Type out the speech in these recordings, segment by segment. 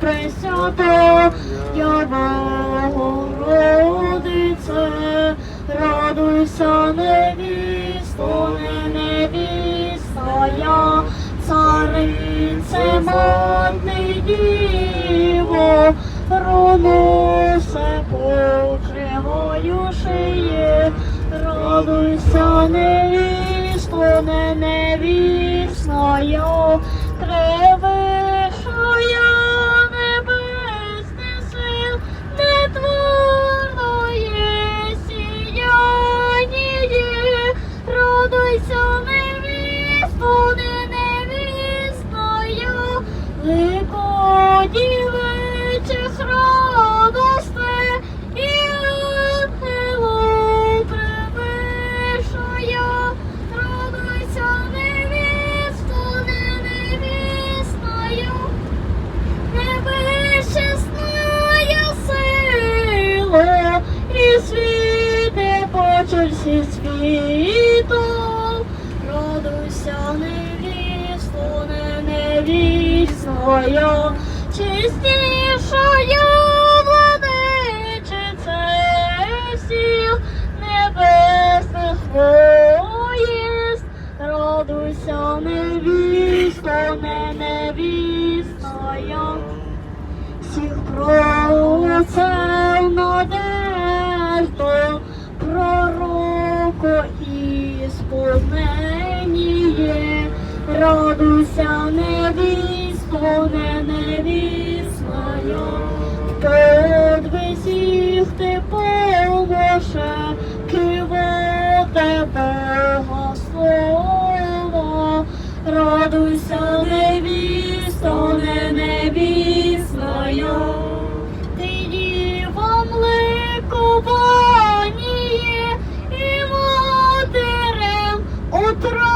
Пресвята, Богородице, радуйся, невісто, не невіста, я, царице, мати діво, роносе покривою шиє, радуйся, невісто, не невісна, я, Тревишая невісто, не невістою, Великодівичих радосте, і ангелу превишая, радуйся, невісто, не невістою, Небесная сила, і світи почерсі світом, невісто, не невісною, чистішою владичице всіх небесних воїст, радуйся, невісто, не невісною, всіх пророцев надежду, пророку і радуйся, невісто, не невісною, в подвизіх ти поможе, киво тебе слово, радуйся, невісто, не невісною, ти дівом ликуванніє і матерем отраду,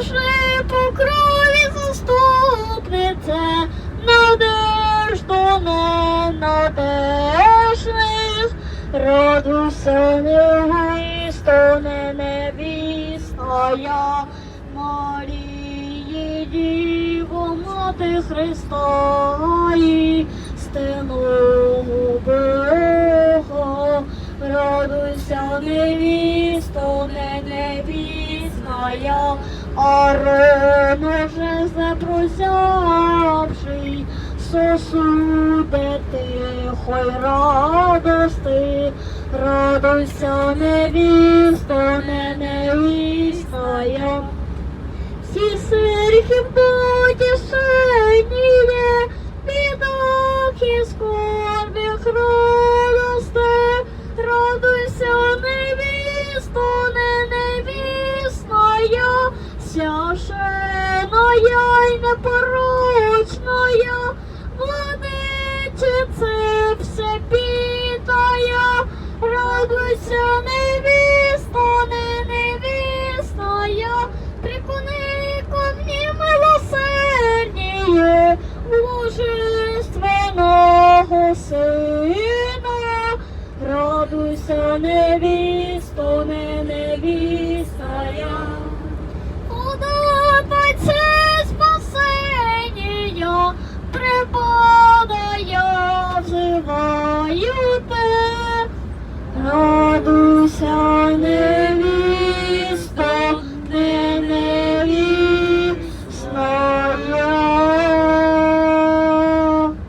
неможливо по крові заступниця, надежду ненадежних, радуйся, невісто, не невісная, Марії, Діво, Мати Христа, і стену Бога, радуйся, невісто, не Арон уже запросявший, тихо й радости, радуйся, невісто, не невісная, всі серхи священая й непорочная, все питая, радуйся, невісто, не невісною, прикуни ко мне милосердіє, мужественного сина, радуйся, невісно.